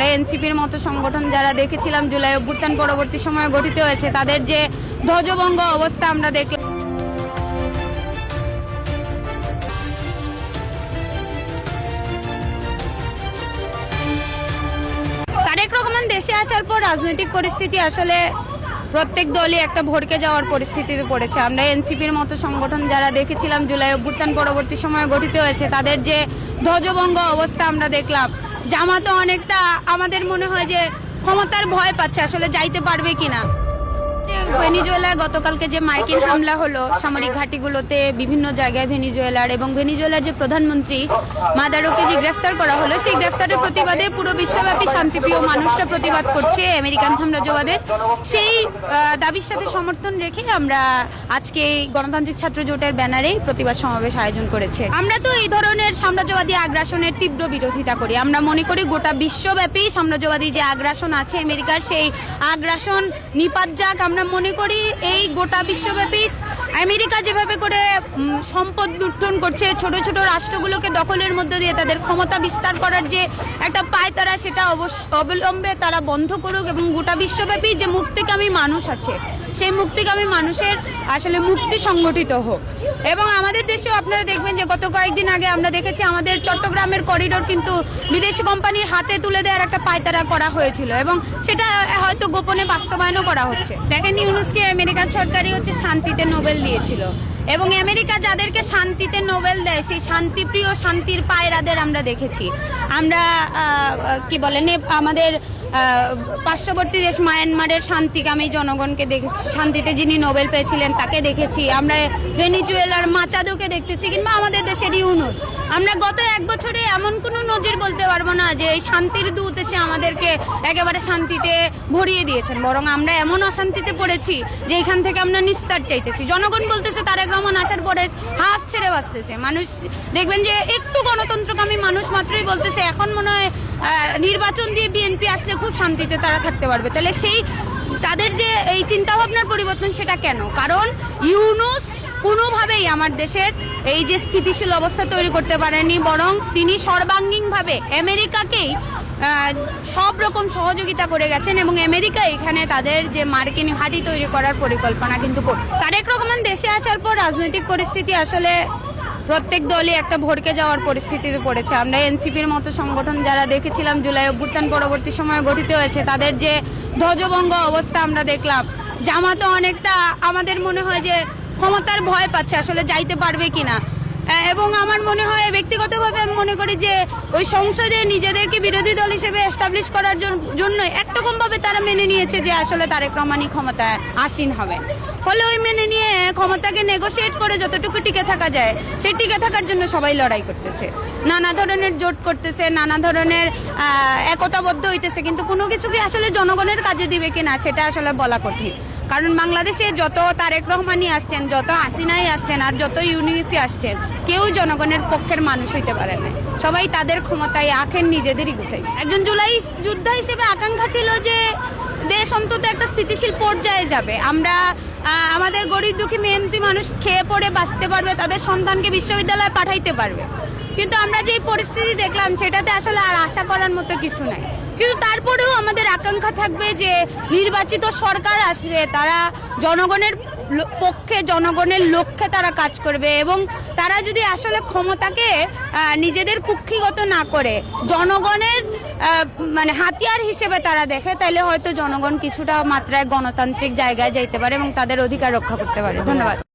আমরা এনসিপির মতো সংগঠন যারা দেখেছিলাম জুলাই অভ্যুত্থান পরবর্তী সময়ে গঠিত হয়েছে, তাদের যে ধ্বজভঙ্গ অবস্থা আমরা দেখলাম। তারেক রহমান দেশে আসার পর রাজনৈতিক পরিস্থিতি আসলে প্রত্যেক দলই একটা ভরকে যাওয়ার পরিস্থিতিতে পড়েছে। আমরা এনসিপির মতো সংগঠন যারা দেখেছিলাম জুলাই অভ্যুত্থান পরবর্তী সময়ে গঠিত হয়েছে, তাদের যে ধ্বজভঙ্গ অবস্থা আমরা দেখলাম। জামাতও অনেকটা আমাদের মনে হয় যে ক্ষমতার ভয় পাচ্ছে আসলে যাইতে পারবে কিনা। ভেনিজুয়েলা, গতকালকে যে মার্কিন হামলা হলো, সামরিক ঘাঁটিগুলোতে বিভিন্ন জায়গায় ভেনিজুয়েলার এবং ভেনিজুয়েলার যে প্রধানমন্ত্রী মাদারোকে যে গ্রেফতার করা হলো, সেই গ্রেফতারের প্রতিবাদে পুরো বিশ্বব্যাপী শান্তিপ্রিয় মানুষরা প্রতিবাদ করছে আমেরিকান সাম্রাজ্যবাদের। সেই দাবির সাথে সমর্থন রেখে আমরা আজকে এই গণতান্ত্রিক ছাত্র জোটের ব্যানারেই প্রতিবাদ সমাবেশ আয়োজন করেছে। আমরা তো এই ধরনের সাম্রাজ্যবাদী আগ্রাসনের তীব্র বিরোধিতা করি। আমরা মনে করি গোটা বিশ্বব্যাপী সাম্রাজ্যবাদী যে আগ্রাসন আছে আমেরিকার, সেই আগ্রাসন নিপাত যাক, আমরা মনে করি এই গোটা বিশ্বব্যাপী আমেরিকা যেভাবে করে সম্পদ লুণ্ঠন করছে, ছোট ছোট রাষ্ট্রগুলোকে দখলের মধ্যে দিয়ে তাদের ক্ষমতা বিস্তার করার যে একটা পায় তারা, সেটা অবলম্বে তারা বন্ধ করুক এবং গোটা বিশ্বব্যাপী যে মুক্তিকামী মানুষ আছে, সেই মুক্তিকামী মানুষের আসলে মুক্তি সংগঠিত হোক। এবং আমাদের দেশেও আপনারা দেখবেন যে গত কয়েকদিন আগে আমরা দেখেছি আমাদের চট্টগ্রামের করিডোর কিন্তু বিদেশি কোম্পানির হাতে তুলে দেওয়ার একটা পায়তারা করা হয়েছিল এবং সেটা হয়তো গোপনে বাস্তবায়নও করা হচ্ছে। দেখেন ইউনুসকে আমেরিকান সরকারই হচ্ছে শান্তিতে নোবেল দিয়েছিল এবং আমেরিকা যাদেরকে শান্তিতে নোবেল দেয়, সেই শান্তিপ্রিয়, শান্তির পায়রাদের আমরা দেখেছি। আমরা কি বলে আমাদের পার্শ্ববর্তী দেশ মায়ানমারের শান্তিকামী জনগণকে দেখেছি, শান্তিতে যিনি নোবেল পেয়েছিলেন তাকে দেখেছি। আমরা ভেনিজুয়েলার মাচাদোকে দেখতেছি কিংবা আমাদের দেশের ইউনুস। আমরা গত এক বছরে এমন কোনো নজির বলতে পারব না যে এই শান্তির দূত এসে আমাদেরকে একেবারে শান্তিতে ভরিয়ে দিয়েছেন। বরং আমরা এমন অশান্তিতে পড়েছি যে এখান থেকে আমরা নিস্তার চাইতেছি। জনগণ বলতেছে তারেক রহমান আসার পরে হাত ছেড়ে বাঁচতেছে। মানুষ দেখবেন যে একটু গণতন্ত্রকামী মানুষ মাত্রই বলতেছে, এখন মনে হয় নির্বাচন দিয়ে বিএনপি আসলে খুব শান্তিতে তারা থাকতে পারবে। তাহলে সেই, তাদের যে এই চিন্তাভাবনার পরিবর্তন সেটা কেন? কারণ ইউনুস কোনোভাবেই আমার দেশের এই যে স্থিতিশীল অবস্থা তৈরি করতে পারেনি, বরং তিনি সর্বাঙ্গীনভাবে আমেরিকাকেই সব রকম সহযোগিতা করে গেছেন এবং আমেরিকা এখানে তাদের যে মার্কিন ঘাঁটি তৈরি করার পরিকল্পনা কিন্তু করত তারেক রহমান দেশে আসার পর রাজনৈতিক পরিস্থিতি আসলে প্রত্যেক দলই একটা ভরকে যাওয়ার পরিস্থিতিতে পড়েছে। আমরা এনসিপির মতো সংগঠন যারা দেখেছিলাম, জুলাই অভ্যুত্থান পরবর্তী সময়ে গঠিত হয়েছে, তাদের যে ধ্বজভঙ্গ অবস্থা আমরা দেখলাম, জামাতও অনেকটা আমাদের মনে হয় যে ক্ষমতার ভয় পাচ্ছে, আসলে যাইতে পারবে কিনা। এবং আমার মনে হয় ব্যক্তিগতভাবে আমি মনে করি যে ওই সংসদে নিজেদেরকে বিরোধী দল হিসেবে এস্টাবলিশ করার জন্য একরকম ভাবে তারা মেনে নিয়েছে যে আসলে তারেক রহমানই ক্ষমতায় আসীন হবে ফলে ওই মেনে নিয়ে ক্ষমতাকে নেগোশিয়েট করে যতটুকু টিকে থাকা যায়, সেই টিকে থাকার জন্য সবাই লড়াই করতেছে। নানা ধরনের জোট করতেছে, নানা ধরনের একতাবদ্ধ হইতেছে, কিন্তু কোনো কিছু কি আসলে জনগণের কাজে দিবে কিনা সেটা আসলে বলা কঠিন। কারণ বাংলাদেশে যত তারেক রহমানই আসছেন, যত হাসিনাই আসছেন, আর যত ইউনিসি আসছেন কেউ জনগণের পক্ষের মানুষ হইতে পারে না। সবাই তাদের ক্ষমতায় আখের নিজেদেরই গুছাইছে। একজন জুলাই যোদ্ধা হিসেবে আকাঙ্ক্ষা ছিল যে দেশ অন্তত একটা স্থিতিশীল পর্যায়ে যাবে। আমরা আমাদের গরিব দুঃখী মেহনতি মানুষ খেয়ে পড়ে বাঁচতে পারবে, তাদের সন্তানকে বিশ্ববিদ্যালয়ে পাঠাইতে পারবে। কিন্তু আমরা যে পরিস্থিতি দেখলাম, সেটাতে আসলে আর আশা করার মতো কিছু নাই। কিন্তু তারপরেও আমাদের আকাঙ্ক্ষা থাকবে যে নির্বাচিত সরকার আসবে, তারা জনগণের পক্ষে, জনগণের লক্ষ্যে তারা কাজ করবে এবং তারা যদি আসলে ক্ষমতাকে নিজেদের কুক্ষিগত না করে, জনগণের মানে হাতিয়ার হিসেবে তারা দেখে তাহলে হয়তো জনগণ কিছুটা মাত্রায় গণতান্ত্রিক জায়গায় যাইতে পারে এবং তাদের অধিকার রক্ষা করতে পারে। ধন্যবাদ।